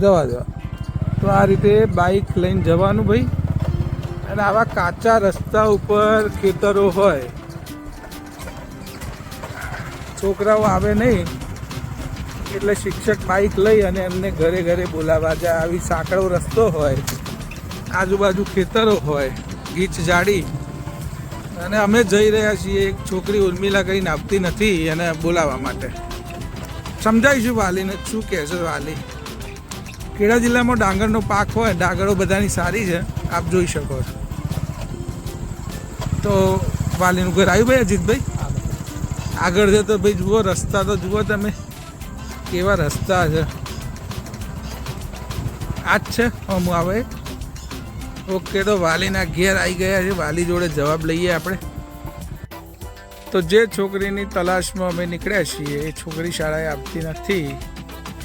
જવા દેવા તો આ રીતે બાઇક લઈને જવાનું ભાઈ. અને આવા કાચા રસ્તા ઉપર ખેતરો હોય. છોકરાઓ આવે નહીં. એટલે શિક્ષક બાઇક લઈ અને એમને ઘરે ઘરે બોલાવવા જાય. આવી સાંકડો રસ્તો હોય. આજુબાજુ ખેતરો હોય. ગીચ જાડી. અને અમે જઈ રહ્યા છીએ. એક છોકરી ઉર્મિલા કરીને આવતી નથી એને બોલાવવા માટે. સમજાવીશું વાલીને. શું કહેશે વાલી? ખેડા જિલ્લામાં ડાંગરનો પાક હોય, ડાંગરો બધાની સારી છે. આપ જોઈ શકો છો. તો વાલીનું ઘર આવ્યું ભાઈ અજીતભાઈ? આગળ છે તો ભાઈ જુઓ, રસ્તા તો જુઓ તમે. કેવા રસ્તા છે. આ જ છે, હમ આવે. ઓકે, તો વાલીના ઘેર આવી ગયા છે. વાલી જોડે જવાબ લઈએ આપણે. તો જે છોકરીની તલાશમાં અમે નીકળ્યા છીએ, એ છોકરી શાળાએ આપતી નથી.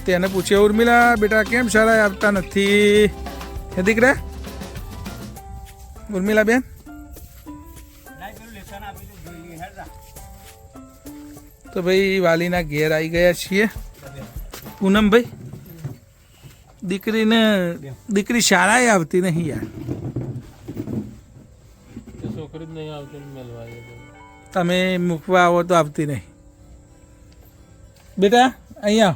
તેને પૂછ્યું ઉર્મિલા બેટા કેમ શાળાએ આવતા નથી? હે દીકરા? ઉર્મિલા બેન? તો ભાઈ વાલીના ઘેર આવી ગયા છીએ. પૂનમભાઈ દીકરીને દીકરી શાળાએ આવતી નહીં યાર. છોકરી જ નહીં આવતી. તમે મૂકવા આવો તો આવતી નહીં. બેટા અહીંયા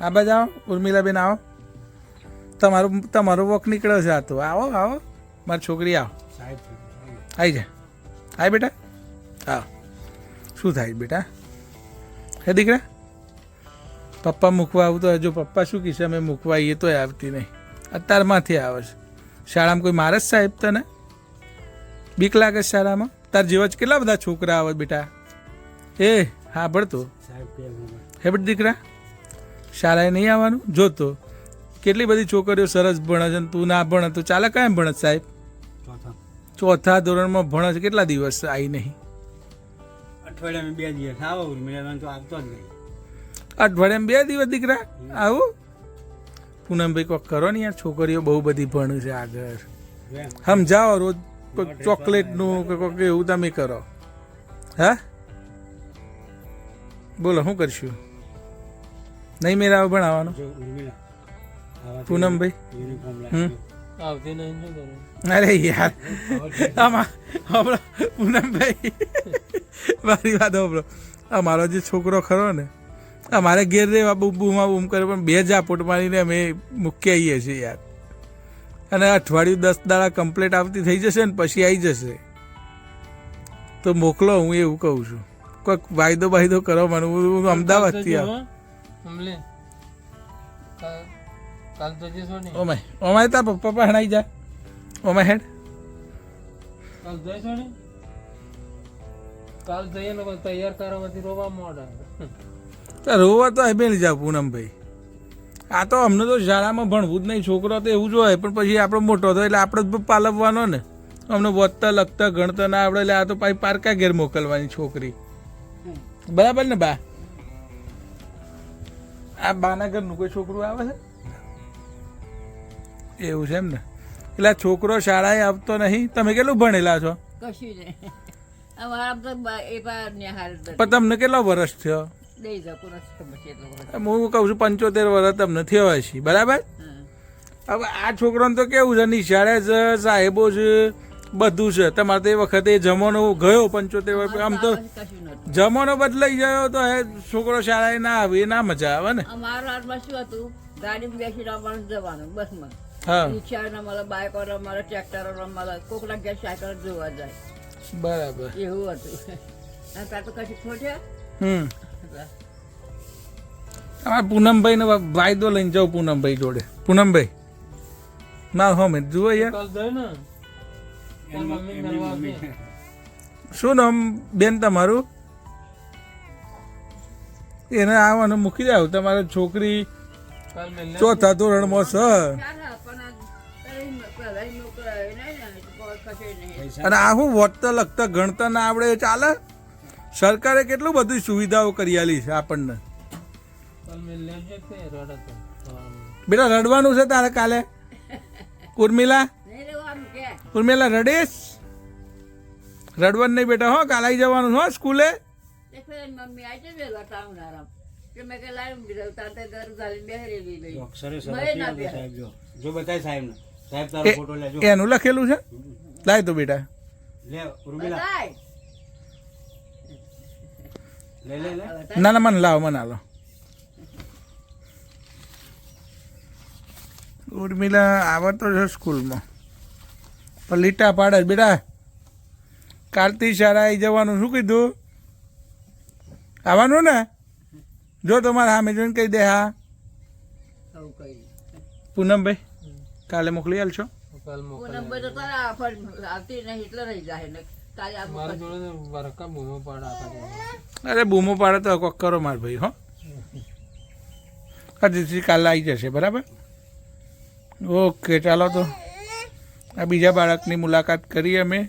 આ બાજુ આવો ઉર્મિલાબેન આવો. તમારું તમારો વોક નીકળ્યો છે આ તો. આવો આવો. મારી છોકરી આવો. આવી જા. આવી બેટા. આવો. શું થાય બેટા? હે દીકરા? પપ્પા મૂકવા આવું તો હજુ પપ્પા શું કહેશે અમે મૂકવા આવીએ તોય આવતી નહીં. અત્યારમાંથી આવે છે. શાળામાં કોઈ મારે જ સાહેબ તને? બીક લાગે શાળામાં? તાર જેવા જ કેટલા બધા છોકરા આવે બેટા? એ હા ભણતો. હે બેટ દીકરા? શાળાએ નહીં આવવાનું? જોતો કેટલી બધી છોકરીઓ સરસ ભણે છે તું ના ભણે તો ચાલે કાંઈ ભણે સાહેબ? ચોથા. ધોરણમાં ભણે છે. કેટલા દિવસ આવી નહીં? અઠવાડિયામાં બે દિવસ. આવો તો આવતો જ નહીં. અઠવાડિયામાં બે દિવસ દીકરા? આવું. પૂનમભાઈ કોક કરો ને યાર છોકરીઓ બહુ બધી ભણે છે આગળ. સમજાવો રોજ કોઈ ચોકલેટનું કે કોક એવું તમે કરો. હા? બોલો શું કરશું? નહીં મેરા આવે પણ આવવાનો પૂનમભાઈ હમ. આવતી નહીં અરે યાર આમાં હમણાં પૂનમભાઈ મારી વાત હમણો મારો જે છોકરો ખરો ને આ મારે ઘેર રે બૂમ બૂમા બૂમ કરે પણ બે ઝાપટ મારીને અમે મૂકી આવીએ છીએ યાર. અને અઠવાડિયું દસ દાડા કમ્પ્લેટ આવતી થઈ જશે ને પછી આવી જશે. તો મોકલો હું એવું કહું છું. કોઈક વાયદો વાયદો કરો મને હું અમદાવાદથી આવું. કાલ તો ને ઓમાય ઓમાય તાર પપ્પા પણ જા. Oh my head. કાલ જઈશો ને કાલ જઈએ ને તૈયાર કરવાથી રોવા મોડા. તો રોવા તો બેન જા પૂનમભાઈ. આ તો અમને તો શાળામાં ભણવું જ નહીં. છોકરો તો એવું જ હોય પણ પછી આપણો મોટો હતો એટલે આપણે જ પાલવવાનો ને. અમને વધતા લખતા ગણતા ના આવડે એટલે આ તો પાછી પારકા ઘેર મોકલવાની છોકરી. બરાબર ને બા? આ બાના ઘરનું કોઈ છોકરું આવે છે? એવું છે એમ ને. એટલે આ છોકરો શાળાએ આવતો નહીં. તમે કેટલું ભણેલા છો? કશું નહીં. પણ તમને કેટલો વર્ષ થયો. હું કહું છું પંચોતેર વર્ષ તમને થયો હશે. બરાબર? હવે આ છોકરાને તો કેવું છે? નિશાળે છે સાહેબો છે. બધું છે. તમારે તે વખતે જમવાનો ગયો પંચોતેર વર્ષ આમ તો જમવાનો બદલાઈ ગયો તો હે છોકરો શાળાએ ના આવે એ ના મજા આવે ને? અમારા હાથમાં શું હતું? ગાડી બેસી રમવાનું જવાનું બસમાં. હા. રિક્ષા ન મળે બાઇકો ન મળે ટ્રેક્ટરો ન મળે કોકના સાયકલ જોવા જાય. બરાબર. એવું હતું. અને ત્યાં તો કશું ખોટ્યા હમ. તમારે પૂનમભાઈ ને વાયદો લઈને જાઉં પૂનમભાઈ જોડે. પૂનમભાઈ ના હો મેં જુઓ યાર. શું નામ બેન તમારું? એને આવવાનું મૂકી જાવ તમારે છોકરી ચોથા ધોરણમાં છે. અને આ હું વોટતા લખતા ગણતા ના આવડે ચાલે? સરકારે કેટલું બધું સુવિધાઓ કરી આલી છે આપણને. બેટા રડવાનું છે તારે કાલે? ઉર્મિલા? ઉર્મિલા રડીશ રડવાનું નહીં બેટા હો કાલ આવી જવાનું હો સ્કૂલે મમ્મી આવી છે વેલા આરામ એટલે મેં કે લાવી દીધું તાતે દર ઝાલી બેહરેલી લઈ જો અક્ષરે સરસ ભલે ના નથી આવતું, પહેરે. સાહેબ જો જો બતાય સાહેબ ને સાહેબ તારો એ- ફોટો લેજો એનું લખેલું છે લાય તો બેટા. ના ના મને લાવો મને હાલો ઉર્મિલા આવડતો છે સ્કૂલમાં પણ લીટા પાડે. બેટા. કાલથી શાળાએ જવાનું શું કીધું? આવવાનું ને? જો તમારે હા જોઈને કહી દે હા. આવું પૂનમભાઈ કાલે મોકલી આલશો? પૂનમ ભાઈ તો તારા આફર આવતી નહીં એટલે રહી જાય ને. કાલે આ મારા જોડે તો વરકા બૂમો પાડ આખા અરે બૂમો પાડે તો કોક કરો માર ભાઈ હો. હજી કાલે આવી જશે બરાબર? ઓકે ચાલો તો. આ બીજા બાળકની મુલાકાત કરીએ અમે.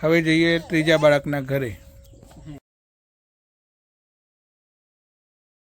હવે જઈએ ત્રીજા બાળકના ઘરે.